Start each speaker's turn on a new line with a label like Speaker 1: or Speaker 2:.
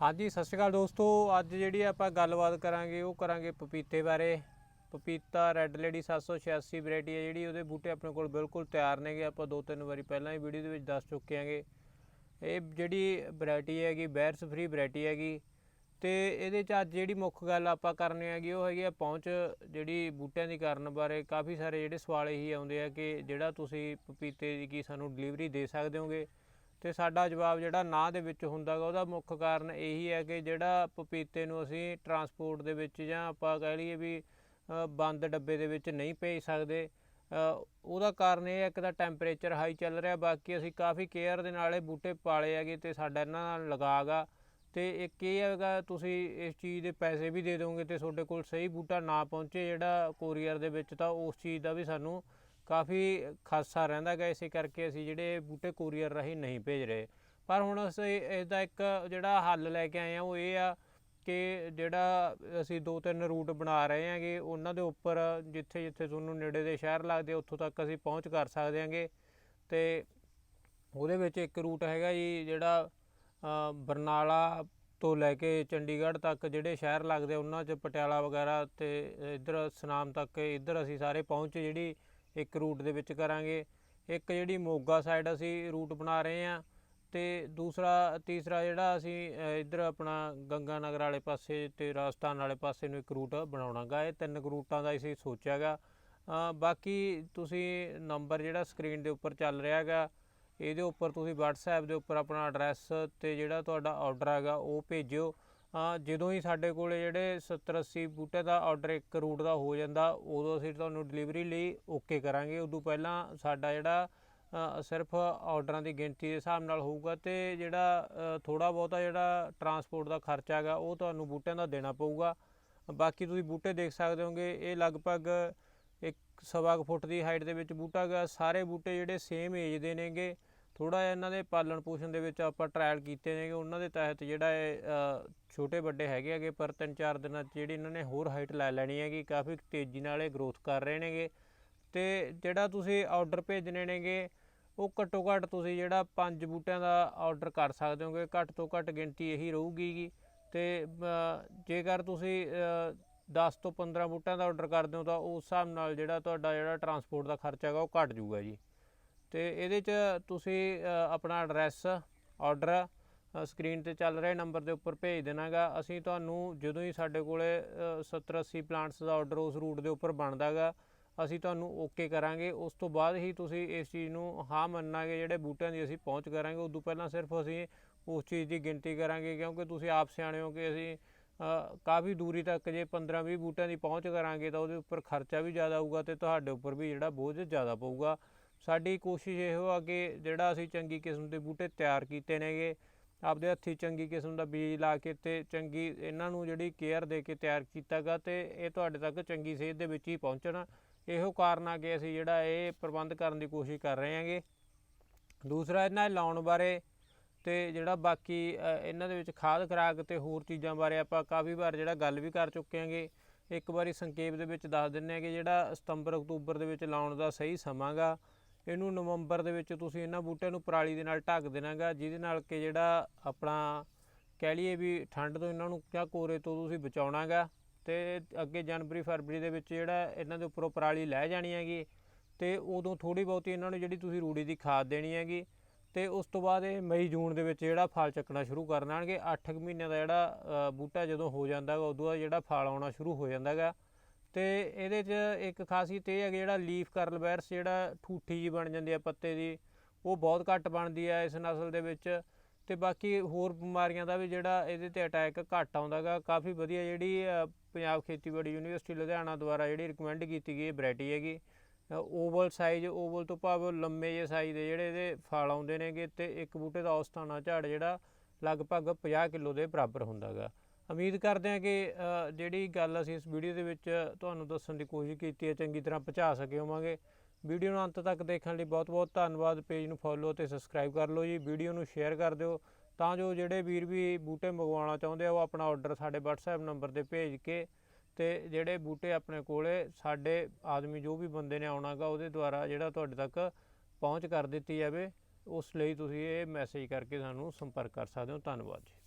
Speaker 1: ਹਾਂਜੀ, ਸਤਿ ਸ਼੍ਰੀ ਅਕਾਲ ਦੋਸਤੋ। ਅੱਜ ਜਿਹੜੀ ਆਪਾਂ ਗੱਲਬਾਤ ਕਰਾਂਗੇ, ਉਹ ਕਰਾਂਗੇ ਪਪੀਤੇ ਬਾਰੇ। ਪਪੀਤਾ ਰੈੱਡ ਲੇਡੀ 786 ਵੈਰਾਈਟੀ ਹੈ ਜਿਹੜੀ, ਉਹਦੇ ਬੂਟੇ ਆਪਣੇ ਕੋਲ ਬਿਲਕੁਲ ਤਿਆਰ ਨੇਗੇ। ਆਪਾਂ ਦੋ ਤਿੰਨ ਵਾਰੀ ਪਹਿਲਾਂ ਹੀ ਵੀਡੀਓ ਦੇ ਵਿੱਚ ਦੱਸ ਚੁੱਕੇ ਆਂਗੇ ਇਹ ਜਿਹੜੀ ਵੈਰਾਈਟੀ ਹੈਗੀ, ਬੈਰਸ ਫ੍ਰੀ ਵੈਰਾਈਟੀ ਹੈਗੀ। ਤੇ ਇਹਦੇ ਚ ਅੱਜ ਜਿਹੜੀ ਮੁੱਖ ਗੱਲ ਆਪਾਂ ਕਰਨੀ ਹੈਗੀ, ਉਹ ਹੈਗੀ ਆ ਪਹੁੰਚ ਜਿਹੜੀ ਬੂਟਿਆਂ ਦੀ ਕਰਨ ਬਾਰੇ। ਕਾਫੀ ਸਾਰੇ ਜਿਹੜੇ ਸਵਾਲ ਇਹੀ ਆਉਂਦੇ ਆ ਕਿ ਜਿਹੜਾ ਤੁਸੀਂ ਪਪੀਤੇ ਦੀ ਕੀ ਸਾਨੂੰ ਡਿਲੀਵਰੀ ਦੇ ਸਕਦੇ ਹੋਗੇ। ਤੇ ਸਾਡਾ ਜਵਾਬ ਜਿਹੜਾ ਨਾ ਦੇ ਵਿੱਚ ਹੁੰਦਾਗਾ, ਉਹਦਾ ਮੁੱਖ ਕਾਰਨ ਇਹੀ ਹੈ ਕਿ ਜਿਹੜਾ ਪਪੀਤੇ ਨੂੰ ਅਸੀਂ ਟਰਾਂਸਪੋਰਟ ਦੇ ਵਿੱਚ ਜਾਂ ਆਪਾਂ ਕਹਿ ਲਈਏ ਵੀ ਬੰਦ ਡੱਬੇ ਦੇ ਵਿੱਚ ਨਹੀਂ ਭੇਜ ਸਕਦੇ ਉਹਦਾ ਕਾਰਨ ਇਹ ਹੈ ਕਿ ਦਾ ਟੈਂਪਰੇਚਰ ਹਾਈ ਚੱਲ ਰਿਹਾ, ਬਾਕੀ ਅਸੀਂ ਕਾਫੀ ਕੇਅਰ ਦੇ ਨਾਲ ਇਹ ਬੂਟੇ ਪਾਲੇ ਹੈਗੇ ਤੇ ਸਾਡਾ ਇਹਨਾਂ ਨਾਲ ਲਗਾਗਾ, ਤੇ ਇੱਕ ਇਹ ਹੈਗਾ ਤੁਸੀਂ ਇਸ ਚੀਜ਼ ਦੇ ਪੈਸੇ ਵੀ ਦੇ ਦੋਗੇ ਤੇ ਤੁਹਾਡੇ ਕੋਲ ਸਹੀ ਬੂਟਾ ਨਾ ਪਹੁੰਚੇ ਜਿਹੜਾ ਕੋਰੀਅਰ ਦੇ ਵਿੱਚ, ਤਾਂ ਉਸ ਚੀਜ਼ ਦਾ ਵੀ ਸਾਨੂੰ ਕਾਫੀ ਖਾਸਾ ਰਹਿੰਦਾ ਗਾ ਇਸੇ ਕਰਕੇ ਅਸੀਂ ਜਿਹੜੇ ਬੂਟੇ ਕੋਰੀਅਰ ਰਾਹੀਂ ਨਹੀਂ ਭੇਜ ਰਹੇ। ਪਰ ਹੁਣ ਅਸੀਂ ਇਸ ਇੱਕ ਜਿਹੜਾ ਹੱਲ ਲੈ ਕੇ ਆਏ ਆ ਉਹ ਇਹ ਆ ਕਿ ਜਿਹੜਾ ਅਸੀਂ ਦੋ ਤਿੰਨ ਰੂਟ ਬਣਾ ਰਹੇ ਹਾਂਗੇ, ਉਹਨਾਂ ਦੇ ਉੱਪਰ ਜਿੱਥੇ ਜਿੱਥੇ ਤੁਹਾਨੂੰ ਨੇੜੇ ਦੇ ਸ਼ਹਿਰ ਲੱਗਦੇ, ਉੱਥੋਂ ਤੱਕ ਅਸੀਂ ਪਹੁੰਚ ਕਰ ਸਕਦੇ ਹਾਂਗੇ। ਤੇ ਉਹਦੇ ਵਿੱਚ ਇੱਕ ਰੂਟ ਹੈਗਾ ਜੀ, ਜਿਹੜਾ ਬਰਨਾਲਾ ਤੋਂ ਲੈ ਕੇ ਚੰਡੀਗੜ੍ਹ ਤੱਕ ਜਿਹੜੇ ਸ਼ਹਿਰ ਲੱਗਦੇ, ਉਹਨਾਂ 'ਚ ਪਟਿਆਲਾ ਵਗੈਰਾ ਤੇ ਇੱਧਰ ਸਨਾਮ ਤੱਕ, ਇੱਧਰ ਅਸੀਂ ਸਾਰੇ ਪਹੁੰਚ, ਜਿਹੜੀ ਇੱਕ ਰੂਟ ਦੇ ਵਿੱਚ ਕਰਾਂਗੇ। ਇੱਕ ਜਿਹੜੀ ਮੋਗਾ ਸਾਈਡ ਅਸੀਂ ਰੂਟ ਬਣਾ ਰਹੇ ਹਾਂ ਤੇ ਦੂਸਰਾ ਤੀਸਰਾ ਜਿਹੜਾ ਅਸੀਂ ਅ, ਇੱਧਰ ਆਪਣਾ ਗੰਗਾ ਨਗਰ ਵਾਲੇ ਪਾਸੇ ਤੇ ਰਾਜਸਥਾਨ ਵਾਲੇ ਪਾਸੇ ਨੂੰ ਇੱਕ ਰੂਟ ਬਣਾਉਣਾਗਾ। ਇਹ ਤਿੰਨ ਕੁ ਰੂਟਾਂ ਦਾ ਅਸੀਂ ਸੋਚਿਆਗਾ। ਅ, ਬਾਕੀ ਤੁਸੀਂ ਨੰਬਰ ਜਿਹੜਾ ਸਕਰੀਨ ਦੇ ਉੱਪਰ ਚੱਲ ਰਿਹਾ ਹੈਗਾ ਇਹਦੇ ਉੱਪਰ ਤੁਸੀਂ WhatsApp ਦੇ ਉੱਪਰ ਆਪਣਾ ਐਡਰੈਸ ਤੇ ਜਿਹੜਾ ਤੁਹਾਡਾ ਆਰਡਰ ਹੈਗਾ ਉਹ ਭੇਜਿਓ। ਜਦੋਂ ਹੀ ਸਾਡੇ ਕੋਲੇ ਜਿਹੜੇ 70 80 ਬੂਟੇ ਦਾ ਆਰਡਰ ਇੱਕ ਰੂਟ ਦਾ ਹੋ ਜਾਂਦਾ, ਉਦੋਂ ਅਸੀਂ ਤੁਹਾਨੂੰ ਡਿਲੀਵਰੀ ਲਈ ਓਕੇ ਕਰਾਂਗੇ। ਉਦੋਂ ਪਹਿਲਾਂ ਸਾਡਾ ਜਿਹੜਾ ਸਿਰਫ ਆਰਡਰਾਂ ਦੀ ਗਿਣਤੀ ਦੇ ਹਿਸਾਬ ਨਾਲ ਹੋਊਗਾ ਤੇ ਜਿਹੜਾ ਥੋੜਾ ਬਹੁਤਾ ਜਿਹੜਾ ਟਰਾਂਸਪੋਰਟ ਦਾ ਖਰਚਾ ਹੈਗਾ, ਉਹ ਤੁਹਾਨੂੰ ਬੂਟਿਆਂ ਦਾ ਦੇਣਾ ਪਊਗਾ। ਬਾਕੀ ਤੁਸੀਂ ਬੂਟੇ ਦੇਖ ਸਕਦੇ ਹੋਗੇ, ਇਹ ਲਗਭਗ ਇੱਕ ਸਵਾ ਕੁ ਫੁੱਟ ਦੀ ਹਾਈਟ ਦੇ ਵਿੱਚ ਬੂਟਾ ਹੈਗਾ। ਸਾਰੇ ਬੂਟੇ ਜਿਹੜੇ ਸੇਮ ਏਜ ਦੇ ਨੇਗੇ। ਥੋੜਾ ਜਿਹਾ ਇਹਨਾਂ ਦੇ ਪਾਲਣ ਪੋਸ਼ਣ ਦੇ ਵਿੱਚ ਆਪਾਂ ਟਰਾਇਲ ਕੀਤੇ ਨੇਗੇ ਉਹਨਾਂ ਦੇ ਤਹਿਤ ਜਿਹੜਾ ਇਹ ਛੋਟੇ ਵੱਡੇ ਹੈਗੇ ਹੈਗੇ ਪਰ ਤਿੰਨ ਚਾਰ ਦਿਨਾਂ 'ਚ ਜਿਹੜੀ ਇਹਨਾਂ ਨੇ ਹੋਰ ਹਾਈਟ ਲੈ ਲੈਣੀ ਹੈਗੀ ਕਾਫੀ ਤੇਜ਼ੀ ਨਾਲ ਇਹ ਗਰੋਥ ਕਰ ਰਹੇ ਨੇਗੇ। ਤੇ ਜਿਹੜਾ ਤੁਸੀਂ ਆਰਡਰ ਭੇਜਣੇ ਨੇਗੇ ਉਹ ਘੱਟੋ ਘੱਟ ਤੁਸੀਂ ਜਿਹੜਾ ਪੰਜ ਬੂਟਿਆਂ ਦਾ ਆਰਡਰ ਕਰ ਸਕਦੇ ਹੋਗੇ ਘੱਟ ਤੋਂ ਘੱਟ ਗਿਣਤੀ ਇਹੀ ਰਹੂਗੀ ਗੀ ਤੇ ਜੇਕਰ ਤੁਸੀਂ ਅ, 10 ਤੋਂ 15 ਬੂਟਿਆਂ ਦਾ ਆਰਡਰ ਕਰਦੇ ਹੋ ਤਾਂ ਉਸ ਹਿਸਾਬ ਨਾਲ ਜਿਹੜਾ ਤੁਹਾਡਾ ਜਿਹੜਾ ਟਰਾਂਸਪੋਰਟ ਦਾ ਖਰਚਾ ਹੈਗਾ ਉਹ ਘਟ ਜਾਊਗਾ ਜੀ। ਤੇ ਇਹਦੇ 'ਚ ਤੁਸੀਂ ਆਪਣਾ ਐਡਰੈਸ ਆਰਡਰ ਸਕਰੀਨ ਤੇ ਚੱਲ ਰਹੇ ਨੰਬਰ ਦੇ ਉੱਪਰ ਭੇਜ ਦੇਣਾਗਾ। ਅਸੀਂ ਤੁਹਾਨੂੰ ਜਦੋਂ ਹੀ ਸਾਡੇ ਕੋਲੇ 70 80 ਪਲਾਂਟਸ ਦਾ ਆਰਡਰ ਉਸ ਰੂਟ ਦੇ ਉੱਪਰ ਬਣਦਾਗਾ, ਅਸੀਂ ਤੁਹਾਨੂੰ ਓਕੇ ਕਰਾਂਗੇ। ਉਸ ਤੋਂ ਬਾਅਦ ਹੀ ਤੁਸੀਂ ਇਸ ਚੀਜ਼ ਨੂੰ ਹਾਂ ਮੰਨਾਂਗੇ, ਜਿਹੜੇ ਬੂਟਿਆਂ ਦੀ ਅਸੀਂ ਪਹੁੰਚ ਕਰਾਂਗੇ। ਉਦੋਂ ਪਹਿਲਾਂ ਸਿਰਫ ਅਸੀਂ ਉਸ ਚੀਜ਼ ਦੀ ਗਿਣਤੀ ਕਰਾਂਗੇ, ਕਿਉਂਕਿ ਤੁਸੀਂ ਆਪ ਸਿਆਣੇ ਹੋ ਕਿ ਅਸੀਂ ਕਾਫੀ ਦੂਰੀ ਤੱਕ ਜੇ 15 20 ਬੂਟਿਆਂ ਦੀ ਪਹੁੰਚ ਕਰਾਂਗੇ ਤਾਂ ਉਹਦੇ ਉੱਪਰ ਖਰਚਾ ਵੀ ਜ਼ਿਆਦਾ ਆਊਗਾ ਤੇ ਤੁਹਾਡੇ ਉੱਪਰ ਵੀ ਜਿਹੜਾ ਬੋਝ ਜ਼ਿਆਦਾ ਪਊਗਾ। ਸਾਡੀ ਕੋਸ਼ਿਸ਼ ਇਹੋ ਆ ਕਿ ਜਿਹੜਾ ਅਸੀਂ ਚੰਗੀ ਕਿਸਮ ਦੇ ਬੂਟੇ ਤਿਆਰ ਕੀਤੇ ਨੇਗੇ, ਆਪਦੇ ਹੱਥੀ ਚੰਗੀ ਕਿਸਮ ਦਾ ਬੀਜ ਲਾ ਕੇ ਤੇ ਚੰਗੀ ਇਹਨਾਂ ਨੂੰ ਜਿਹੜੀ ਕੇਅਰ ਦੇ ਕੇ ਤਿਆਰ ਕੀਤਾਗਾ ਤੇ ਇਹ ਤੁਹਾਡੇ ਤੱਕ ਚੰਗੀ ਸੇਧ ਦੇ ਵਿੱਚ ਹੀ ਪਹੁੰਚਣਾ। ਇਹੋ ਕਾਰਨ ਆ ਕਿ ਅਸੀਂ ਜਿਹੜਾ ਇਹ ਪ੍ਰਬੰਧ ਕਰਨ ਦੀ ਕੋਸ਼ਿਸ਼ ਕਰ ਰਹੇ ਹਾਂਗੇ। ਦੂਸਰਾ, ਇਹਨਾਂ ਲਾਉਣ ਬਾਰੇ ਤੇ ਜਿਹੜਾ ਬਾਕੀ ਇਹਨਾਂ ਦੇ ਵਿੱਚ ਖਾਦ ਖਰਾਕ ਤੇ ਹੋਰ ਚੀਜ਼ਾਂ ਬਾਰੇ ਆਪਾਂ ਕਾਫੀ ਵਾਰ ਜਿਹੜਾ ਗੱਲ ਵੀ ਕਰ ਚੁੱਕੇ ਹਾਂਗੇ। ਇੱਕ ਵਾਰੀ ਸੰਖੇਪ ਦੇ ਵਿੱਚ ਦੱਸ ਦਿੰਨੇ ਆ ਕਿ ਜਿਹੜਾ ਸਤੰਬਰ ਅਕਤੂਬਰ ਦੇ ਵਿੱਚ ਲਾਉਣ ਦਾ ਸਹੀ ਸਮਾਂਗਾ ਇਹਨੂੰ ਨਵੰਬਰ ਦੇ ਵਿੱਚ ਤੁਸੀਂ ਇਹਨਾਂ ਬੂਟਿਆਂ ਨੂੰ ਪਰਾਲੀ ਦੇ ਨਾਲ ਢੱਕ ਦੇਣਾਗਾ, ਜਿਹਦੇ ਨਾਲ ਕਿ ਜਿਹੜਾ ਆਪਣਾ ਕਹਿ ਲਈਏ ਵੀ ਠੰਡ ਤੋਂ ਇਹਨਾਂ ਨੂੰ ਕਿਆ ਕੋਰੇ ਤੋਂ ਤੁਸੀਂ ਬਚਾਉਣਾਗਾ। ਤੇ ਅੱਗੇ ਜਨਵਰੀ, ਫਰਵਰੀ ਦੇ ਵਿੱਚ ਜਿਹੜਾ ਇਹਨਾਂ ਦੇ ਉੱਪਰੋਂ ਪਰਾਲੀ ਲੈ ਜਾਣੀ ਹੈਗੀ, ਤੇ ਉਦੋਂ ਥੋੜੀ ਬਹੁਤੀ ਇਹਨਾਂ ਨੂੰ ਜਿਹੜੀ ਤੁਸੀਂ ਰੂੜੀ ਦੀ ਖਾਦ ਦੇਣੀ ਹੈਗੀ, ਤੇ ਉਸ ਤੋਂ ਬਾਅਦ ਇਹ ਮਈ, ਜੂਨ ਦੇ ਵਿੱਚ ਜਿਹੜਾ ਫਲ ਚੱਕਣਾ ਸ਼ੁਰੂ ਕਰ ਦੇਣਗੇ। 8 ਮਹੀਨਿਆਂ ਦਾ ਜਿਹੜਾ ਬੂਟਾ ਜਦੋਂ ਹੋ ਜਾਂਦਾ ਗਾ ਉਦੋਂ ਬਾਅਦ ਜਿਹੜਾ ਫਲ ਆਉਣਾ ਸ਼ੁਰੂ ਹੋ ਜਾਂਦਾ ਗਾ ਤੇ ਇਹਦੇ 'ਚ ਇੱਕ ਖਾਸੀਅਤ ਇਹ ਹੈ ਕਿ ਜਿਹੜਾ ਲੀਫ ਕਰਲ ਵਾਇਰਸ ਜਿਹੜਾ ਠੂਠੀ ਜੀ ਬਣ ਜਾਂਦੀ ਹੈ ਪੱਤੇ ਦੀ, ਉਹ ਬਹੁਤ ਘੱਟ ਬਣਦੀ ਹੈ ਇਸ ਨਸਲ ਦੇ ਵਿੱਚ। ਤੇ ਬਾਕੀ ਹੋਰ ਬਿਮਾਰੀਆਂ ਦਾ ਵੀ ਜਿਹੜਾ ਇਹਦੇ ਤੇ ਅਟੈਕ ਘੱਟ ਆਉਂਦਾਗਾ ਕਾਫੀ ਵਧੀਆ ਜਿਹੜੀ ਪੰਜਾਬ ਖੇਤੀਬਾੜੀ ਯੂਨੀਵਰਸਿਟੀ ਲੁਧਿਆਣਾ ਦੁਆਰਾ ਜਿਹੜੀ ਰਿਕਮੈਂਡ ਕੀਤੀ ਗਈ ਵੈਰਾਈਟੀ ਹੈਗੀ। ਓਵਲ ਸਾਈਜ਼ ਓਵਲ ਤੋਂ ਭਾਵ ਲੰਮੇ ਜਿਹੇ ਸਾਈਜ਼ ਦੇ ਜਿਹੜੇ ਇਹਦੇ ਫਲ ਆਉਂਦੇ ਨੇਗੇ ਤੇ ਇੱਕ ਬੂਟੇ ਦਾ ਔਸਤਾਨਾ ਝਾੜ ਜਿਹੜਾ ਲਗਭਗ 50 ਕਿਲੋ ਦੇ ਬਰਾਬਰ ਹੁੰਦਾਗਾ ਉਮੀਦ ਕਰਦੇ ਹਾਂ ਕਿ ਜਿਹੜੀ ਗੱਲ ਅਸੀਂ ਇਸ ਵੀਡੀਓ ਦੇ ਵਿੱਚ ਤੁਹਾਨੂੰ ਦੱਸਣ ਦੀ ਕੋਸ਼ਿਸ਼ ਕੀਤੀ ਹੈ, ਚੰਗੀ ਤਰ੍ਹਾਂ ਪਹੁੰਚਾ ਸਕੇ ਹੋਵਾਂਗੇ। ਵੀਡੀਓ ਨੂੰ ਅੰਤ ਤੱਕ ਦੇਖਣ ਲਈ ਬਹੁਤ-ਬਹੁਤ ਧੰਨਵਾਦ। ਪੇਜ ਨੂੰ ਫੋਲੋ ਤੇ ਸਬਸਕ੍ਰਾਈਬ ਕਰ ਲਓ ਜੀ। ਵੀਡੀਓ ਨੂੰ ਸ਼ੇਅਰ ਕਰ ਦਿਓ। ਤਾਂ ਜੋ ਜਿਹੜੇ ਵੀਰ ਵੀ ਬੂਟੇ ਮੰਗਵਾਉਣਾ ਚਾਹੁੰਦੇ ਆ, ਉਹ ਆਪਣਾ ਆਰਡਰ ਸਾਡੇ WhatsApp ਨੰਬਰ ਤੇ ਭੇਜ ਕੇ ਤੇ ਜਿਹੜੇ ਬੂਟੇ ਆਪਣੇ ਕੋਲੇ ਸਾਡੇ ਆਦਮੀ ਜੋ ਵੀ ਬੰਦੇ ਨੇ ਆਉਣਾਗਾ, ਉਹਦੇ ਦੁਆਰਾ ਜਿਹੜਾ ਤੁਹਾਡੇ ਤੱਕ ਪਹੁੰਚ ਕਰ ਦਿੱਤੀ ਜਾਵੇ, ਉਸ ਲਈ ਤੁਸੀਂ ਇਹ ਮੈਸੇਜ ਕਰਕੇ ਸਾਨੂੰ ਸੰਪਰਕ ਕਰ ਸਕਦੇ ਹੋ। ਧੰਨਵਾਦ ਜੀ।